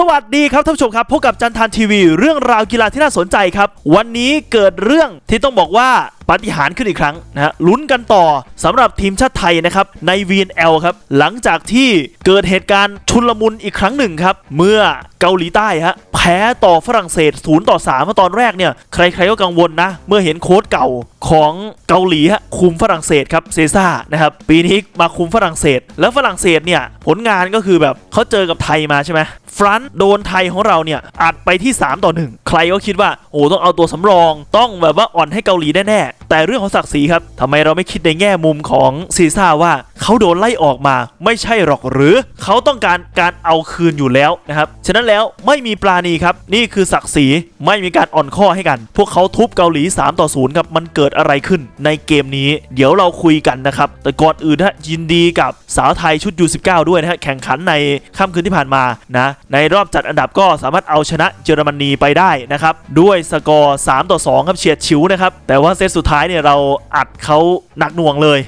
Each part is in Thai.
สวัสดีครับท่านผู้ชมครับพบกับจันทันทีวี เรื่องราวกีฬาที่น่าสนใจครับ วันนี้เกิดเรื่องที่ต้องบอกว่า ปาฏิหาริย์ขึ้นอีกครั้งนะฮะลุ้นกันต่อสำหรับทีมชาติไทยนะครับใน VNL ครับหลังจากที่เกิดเหตุการณ์ชุนลมุนอีกครั้งหนึ่งครับเมื่อเกาหลีใต้ฮะแพ้ต่อฝรั่งเศส0ต่อ3เมื่อตอนแรกเนี่ยใครๆก็กังวลนะ เมื่อเห็นโค้ชเก่าของเกาหลีฮะคุมฝรั่งเศสครับเซซ่านะครับปีนี้มาคุมฝรั่งเศส แล้วฝรั่งเศสเนี่ยผลงานก็คือแบบเขาเจอกับไทยมาใช่ไหมฟรันโดนไทยของเราเนี่ยอัดไปที่ 3 ต่อ 1 ใครก็คิดว่าโอ้ต้องเอาตัวสำรอง ต้องแบบว่าอ่อนให้เกาหลีแน่ๆ แต่เรื่องของศักดิ์ศรีครับทำไมเราไม่คิดในแง่มุมของซีซ่าว่าเขาโดนไล่ออกมาไม่ใช่หรอกหรือ เขาต้องการการเอาคืนอยู่แล้วนะครับฉะนั้นแล้วไม่มีปราณีครับ นี่คือศักดิ์ศรีไม่มีการอ่อนข้อให้กัน พวกเขาทุบเกาหลี 3 ต่อ0ครับมันเกิดอะไรขึ้นในเกมนี้ เดี๋ยวเราคุยกันนะครับแต่ก่อนอื่นนะยินดีกับสาวไทยชุด U19 ด้วยนะฮะแข่งขันในค่ำคืนที่ผ่านมานะในรอบจัดอันดับก็สามารถเอาชนะเยอรมนีไปได้นะครับด้วยสกอร์3ต่อ2ครับเฉียดฉิวนะครับแต่ว่าเซตสุดท้ายเนี่ยเราอัดเขาหนักหน่วงเลย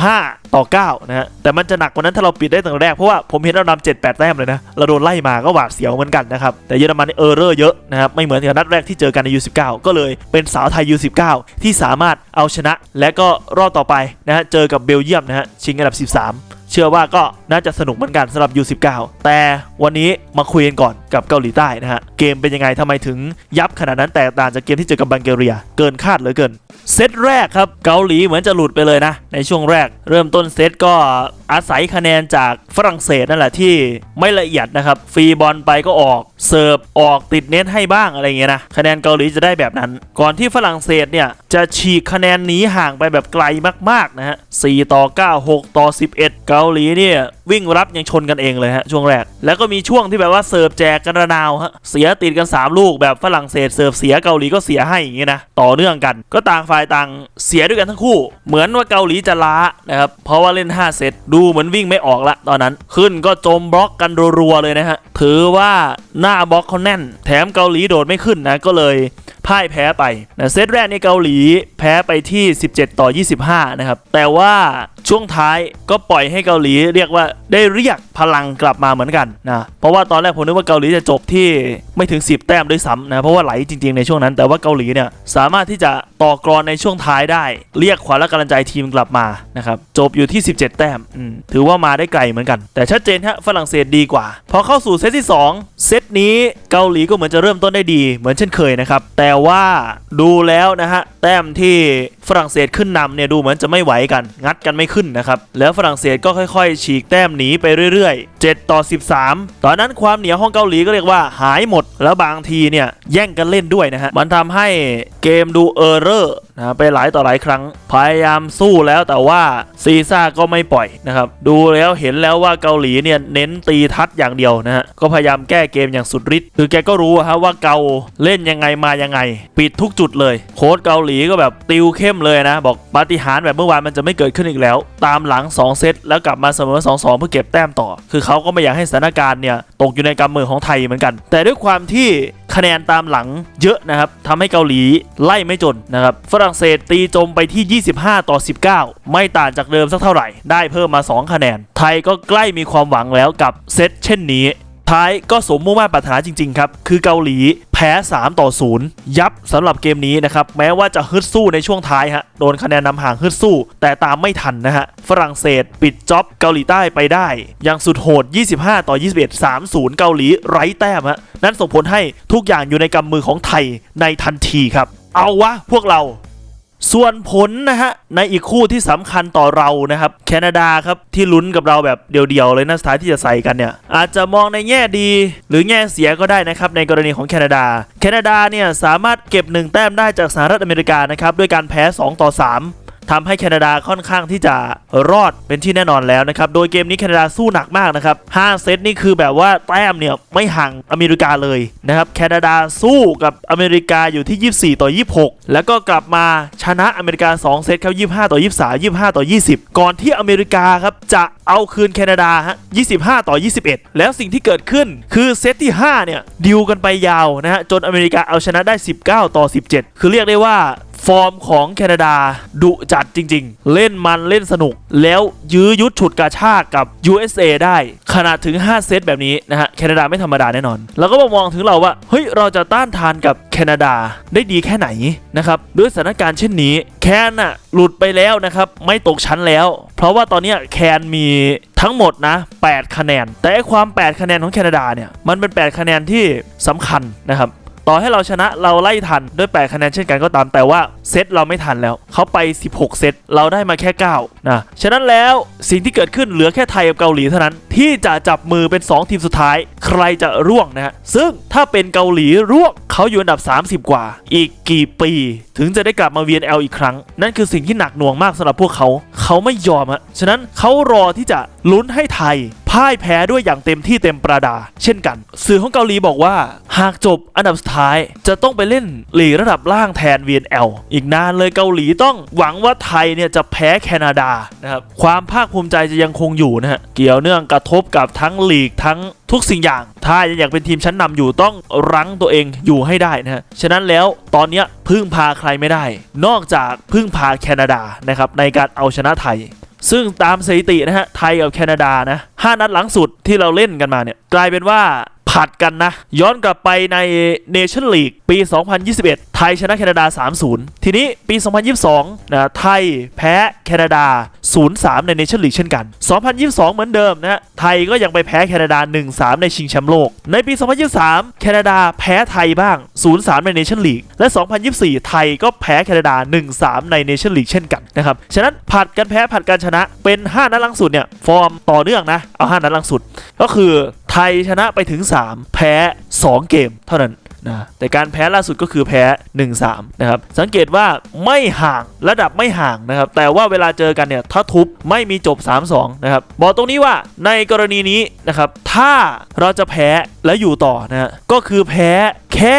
15 ต่อ 9 นะฮะ แต่มันจะหนักกว่านั้นถ้าเราปิดได้ตั้งแต่แรก เพราะว่าผมเห็นเรานำ7 8แปดแต้มเลยนะ เราโดนไล่มาก็หวาดเสียวเหมือนกันนะครับ แต่เยอรมันเออร์เรอร์เยอะนะครับ ไม่เหมือนกับนัดแรกที่เจอกันใน U19 ก็เลยเป็นสาวไทย U19 ที่สามารถเอาชนะ และก็รอบต่อไปนะฮะ เจอกับเบลเยียมนะฮะ ชิงอันดับ 13 เชื่อว่าก็น่าจะสนุกเหมือนกันสำหรับ U19 แต่วันนี้มาคุยกันก่อน กับเกาหลีใต้นะฮะ เกมเป็นยังไงทำไมถึงยับขนาดนั้นแตกต่างจากเกมที่เจอกับบังเกเรีย เกินคาดเหลือเกินเซตแรกครับเกาหลีเหมือนจะหลุดไปเลยนะ ในช่วงแรก เริ่มต้นเซตก็อาศัยคะแนนจากฝรั่งเศสนั่นแหละที่ไม่ละเอียดนะครับ ฟรีบอลไปก็ออกเสิร์ฟออกติดเน็ตให้บ้างอะไรเงี้ยนะคะแนนเกาหลีจะได้แบบนั้น ก่อนที่ฝรั่งเศสเนี่ย จะฉีกคะแนนหนีห่างไปแบบไกลมากๆนะฮะ4ต่อ 9 6 ต่อ 11 เกาหลีเนี่ยวิ่งรับยังชนกันเองเลยฮะช่วงแรก แล้วก็มีช่วงที่แบบว่าเสิร์ฟแจกกันระนาวฮะเสียติดกัน 3 ลูกแบบฝรั่งเศสเสิร์ฟเสียเกาหลีก็เสียให้อย่างงี้นะต่อเนื่องกัน ก็ต่างฝ่ายต่างเสียด้วยกันทั้งคู่ เหมือนว่าเกาหลีจะล้านะครับเพราะว่าเล่น 5 เซตดูเหมือนวิ่งไม่ออกละตอนนั้น ขึ้นก็จมบล็อกกันรัวๆเลยนะฮะถือว่าหน้าบล็อกเขาแน่น แถมเกาหลีโดดไม่ขึ้นนะก็เลยพ่ายแพ้ไปนะเซตแรกนี่เกาหลีแพ้ไปที่ 17 ต่อ 25 นะครับ แต่ว่าช่วงท้ายก็ปล่อยให้เกาหลีเรียกว่าได้เรียกพลังกลับมาเหมือนกันนะเพราะว่าตอนแรกผมนึกว่าเกาหลีจะจบที่ไม่ถึง 10 แต้มด้วยซ้ำนะเพราะว่าไหลจริงๆในช่วงนั้น แต่ว่าเกาหลีเนี่ยสามารถที่จะ ต่อกรอนในช่วงท้ายได้ เรียกขวัญและกำลังใจทีมกลับมานะครับจบอยู่ที่ 17 แต้มอืมถือว่ามาได้ไกลเหมือนกัน แต่ชัดเจนฮะฝรั่งเศสดีกว่าพอเข้าสู่เซตที่ 2 เซตนี้เกาหลีก็เหมือนจะเริ่มต้นได้ดีเหมือนเช่นเคยนะครับแต่ว่าดูแล้วนะฮะแต้มที่ฝรั่งเศสขึ้นนำเนี่ยดูเหมือนจะไม่ไหวกัน งัดกันไม่ขึ้นนะครับแล้วฝรั่งเศสก็ค่อย ๆ ฉีกแต้มหนีไปเรื่อย ๆ 7 ต่อ 13 ตอนนั้นความเหนียวของเกาหลีก็เรียกว่าหายหมด แล้วบางทีเนี่ยแย่งกันเล่นด้วยนะฮะมันทำให้เกมดูเออร์เรอร์นะไปหลายต่อหลายครั้ง พยายามสู้แล้วแต่ว่าซีซ่าก็ไม่ปล่อยนะครับ ดูแล้วเห็นแล้วว่าเกาหลีเนี่ยเน้นตีทัดอย่างเดียวนะฮะ ก็พยายามแก้เกมอย่างสุดฤทธิ์ คือแกก็รู้อะฮะว่าเกาเล่นยังไงมายังไง ปิดทุกจุดเลย โค้ชเกาหลีก็แบบติวเข้มเลยนะ บอกปาฏิหาริย์แบบเมื่อวานมันจะไม่เกิดขึ้นอีกแล้ว ตามหลัง 2 เซตแล้วกลับมาเสมอ 2-2 เพื่อเก็บแต้มต่อ คือเขาก็ไม่อยากให้สถานการณ์เนี่ยตกอยู่ในกำมือของไทยเหมือนกัน แต่ด้วยความที่ คะแนนตามหลังเยอะนะครับทำให้เกาหลีไล่ไม่จนนะครับฝรั่งเศสตีจมไปที่ 25 ต่อ 19 ไม่ต่างจากเดิมสักเท่าไหร่ ได้เพิ่มมา 2 คะแนน ไทยก็ใกล้มีความหวังแล้วกับเซตเช่นนี้ ท้ายก็สมมุ่งมา่ปรารถนาจริง ๆ ครับ คือเกาหลีแพ้ 3 ต่อ 0 ยับสำหรับเกมนี้นะครับ แม้ว่าจะฮึดสู้ในช่วงท้ายฮะ โดนคะแนนนำห่างฮึดสู้ แต่ตามไม่ทันนะฮะ ฝรั่งเศสปิดจ็อบเกาหลีใต้ไปได้ อย่างสุดโหด 25 ต่อ 21 3-0 เกาหลีไร้แต้มฮะ นั่นส่งผลให้ทุกอย่างอยู่ในกำมือของไทยในทันทีครับ เอาวะพวกเรา ส่วนผลนะฮะ ในอีกคู่ที่สำคัญต่อเรานะครับ แคนาดาครับ ที่ลุ้นกับเราแบบเดียวๆเลยนะสุดท้ายที่จะใส่กันเนี่ย อาจจะมองในแง่ดี หรือแง่เสียก็ได้นะครับ ในกรณีของแคนาดา แคนาดาเนี่ย สามารถเก็บ 1 แต้มได้จากสหรัฐอเมริกานะครับ ด้วยการแพ้ 2 ต่อ 3 ทำให้แคนาดาค่อนข้างที่จะรอดเป็นที่แน่นอนแล้วนะครับ โดยเกมนี้แคนาดาสู้หนักมากนะครับ 5 เซตนี่คือแบบว่าแต้มเนี่ยไม่ห่างอเมริกาเลยนะครับ แคนาดาสู้กับอเมริกาอยู่ที่ 24 ต่อ 26 แล้วก็กลับมาชนะอเมริกา 2 เซตครับ25 ต่อ 23 25 ต่อ 20 ก่อนที่อเมริกาครับจะเอาคืนแคนาดาฮะ25 ต่อ 21 แล้วสิ่งที่เกิดขึ้นคือเซตที่ 5 เนี่ยดิวกันไปยาวนะฮะจนอเมริกาเอาชนะได้ 19 ต่อ 17 คือเรียกได้ว่า ฟอร์มของแคนาดาดุจัดจริง ๆ เล่นมันเล่นสนุก แล้วยื้อยุดฉุดกระชากกับ USA ได้ขนาดถึง 5 เซตแบบนี้นะฮะแคนาดาไม่ธรรมดาแน่นอน แล้วก็มามองถึงเราว่าเฮ้ยเราจะต้านทานกับแคนาดาได้ดีแค่ไหนนะครับด้วยสถานการณ์เช่นนี้แคนน่ะหลุดไปแล้วนะครับไม่ตกชั้นแล้ว เพราะว่าตอนนี้แคนมีทั้งหมดนะ 8 คะแนน แต่ความ 8 คะแนนของแคนาดาเนี่ยมันเป็น 8 คะแนนที่สำคัญนะครับ ต่อให้เราชนะเราไล่ทันด้วย 8 คะแนนเช่นกันก็ตามแต่ว่าเซตเราไม่ทันแล้วเขาไป 16 เซตเราได้มาแค่ 9 นะ ฉะนั้นแล้วสิ่งที่เกิดขึ้นเหลือแค่ไทยกับเกาหลีเท่านั้น ที่จะจับมือเป็น 2 ทีมสุดท้าย ใครจะร่วงนะฮะซึ่งถ้าเป็นเกาหลีร่วงเขาอยู่อันดับ 30 กว่า อีกกี่ปี ถึงจะได้กลับมา VNL อีกครั้ง นั่นคือสิ่งที่หนักหน่วงมากสำหรับพวกเขา เขาไม่ยอมฮะฉะนั้นเขารอที่จะลุ้นให้ไทย พ่ายแพ้ด้วยอย่างเต็มที่เต็มประดา เช่นกัน สื่อของเกาหลีบอกว่า หากจบอันดับสุดท้ายจะต้องไปเล่นลีกระดับล่างแทน VNL อีกนานเลยเกาหลีต้องหวังว่าไทยเนี่ยจะแพ้แคนาดานะครับความภาคภูมิใจจะยังคงอยู่นะฮะเกี่ยวเนื่องกระทบกับทั้งลีกทั้งทุกสิ่งอย่าง ถ้ายังอยากเป็นทีมชั้นนำอยู่ต้องรั้งตัวเองอยู่ให้ได้นะฮะ ฉะนั้นแล้วตอนนี้พึ่งพาใครไม่ได้ นอกจากพึ่งพาแคนาดานะครับในการเอาชนะไทย ซึ่งตามสถิตินะฮะไทยกับแคนาดานะห้านัดหลังสุดที่เราเล่นกันมาเนี่ยกลายเป็นว่า ผัดกันนะ ย้อนกลับไปในเนชั่นลีกปี 2021 ไทยชนะแคนาดา 3-0 ทีนี้ปี 2022นะไทยแพ้แคนาดา 0-3 ในเนชั่นลีกเช่นกัน 2022 เหมือนเดิมนะไทยก็ยังไปแพ้แคนาดา 1-3 ในชิงแชมป์โลก ในปี 2023 แคนาดาแพ้ไทยบ้าง 0-3 ในเนชั่นลีกและ 2024 ไทยก็แพ้แคนาดา 1-3 ในเนชั่นลีกเช่นกันนะครับฉะนั้นผัดกันแพ้ผัดกันชนะเป็น 5 นัดหลังสุดเนี่ยฟอร์มต่อเนื่องนะเอา 5 นัดหลังสุดก็คือ ไทยชนะไปถึง 3 แพ้ 2 เกมเท่านั้นนะแต่การแพ้ล่าสุดก็คือแพ้ 1-3 นะครับ สังเกตว่าไม่ห่างระดับไม่ห่างนะครับ แต่ว่าเวลาเจอกันเนี่ยถ้าทุบไม่มีจบ 3-2 นะครับ บอกตรงนี้ว่าในกรณีนี้นะครับ ถ้าเราจะแพ้และอยู่ต่อนะฮะก็คือแพ้แค่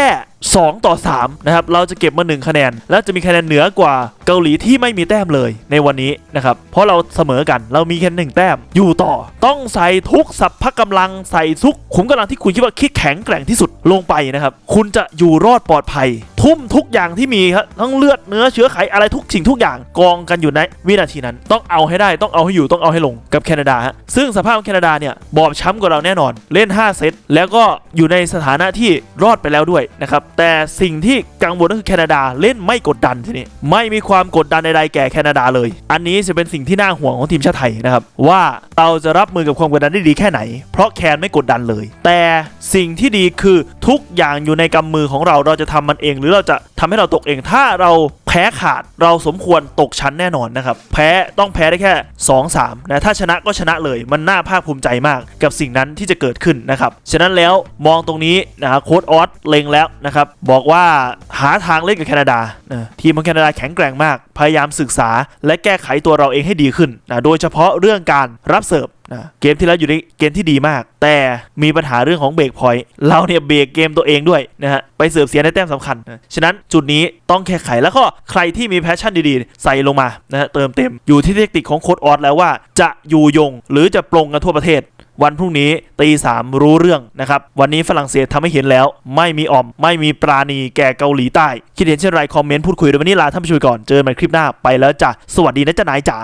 2 ต่อ 3 นะครับ เราจะเก็บมา 1 คะแนน แล้วจะมีคะแนนเหนือกว่าเกาหลีที่ไม่มีแต้มเลยในวันนี้นะครับ เพราะเราเสมอกัน เรามีแค่หนึ่งแต้ม อยู่ต่อ ต้องใส่ทุกสัพพะกำลัง ใส่ทุกขุมกำลังที่คุณคิดว่าคิดแข็งแกร่งที่สุดลงไปนะครับ คุณจะอยู่รอดปลอดภัย ทุ่มทุกอย่างที่มีครับทั้งเลือดเนื้อเชื้อไขอะไรทุกสิ่งทุกอย่างกองกันอยู่ในวินาทีนั้น ต้องเอาให้ได้ต้องเอาให้อยู่ต้องเอาให้ลงกับแคนาดาฮะซึ่งสภาพของแคนาดาเนี่ยบอบช้ำกว่าเราแน่นอน เล่น 5 เซตแล้วก็อยู่ในสถานะที่รอดไปแล้วด้วยนะครับแต่สิ่งที่กังวลก็คือแคนาดาเล่นไม่กดดันทีนี้ไม่มีความกดดันใดๆแก่แคนาดาเลย อันนี้จะเป็นสิ่งที่น่าห่วงของทีมชาติไทยนะครับว่าเราจะรับมือกับความกดดันได้ดีแค่ไหน เพราะแคนไม่กดดันเลย แต่สิ่งที่ดีคือทุกอย่างอยู่ในกำมือของเราเราจะทำมันเองหรือเราจะทำให้เราตกเอง ถ้าเราแพ้ขาดเราสมควรตกชั้นแน่นอนนะครับ แพ้ต้องแพ้ได้แค่ 2-3นะถ้าชนะก็ชนะเลยมันน่าภาคภูมิใจมากกับสิ่งนั้นที่จะเกิดขึ้นนะครับ ฉะนั้นแล้วมองตรงนี้นะโค้ดออสเล็งแล้วนะครับบอกว่าหาทางเล่นกับแคนาดานะทีมของแคนาดาแข็งแกร่งมาก พยายามศึกษา และแก้ไขตัวเราเองให้ดีขึ้นนะโดยเฉพาะเรื่องการรับเสิร์ฟนะเกมที่แล้วอยู่ในเกมที่ดีมาก แต่มีปัญหาเรื่องของเบรกพอยต์เราเนี่ยเบรกเกมตัวเองด้วยนะฮะไปเสิร์ฟเสียในแต้มสำคัญนะฉะนั้นจุดนี้ต้องแก้ไขแล้วก็ใครที่มีแพชชั่นดีๆ ใส่ลงมานะฮะเติมเต็มอยู่ที่เทคนิคของโค้ดออสแล้วว่าจะอยู่ยงหรือจะปรงกันทั่วประเทศวันพรุ่งนี้ตีสามรู้เรื่องนะครับ วันนี้ฝรั่งเศสทำให้เห็นแล้ว ไม่มีอ่อม ไม่มีปราณีแก่เกาหลีใต้ คิดเห็นเช่นไรคอมเมนต์พูดคุยโดยวันนี้ลาท่านผู้ชมไปก่อน เจอกันใหม่คลิปหน้าไปแล้วจ้ะ สวัสดีนะจ๊ะนายจ๋า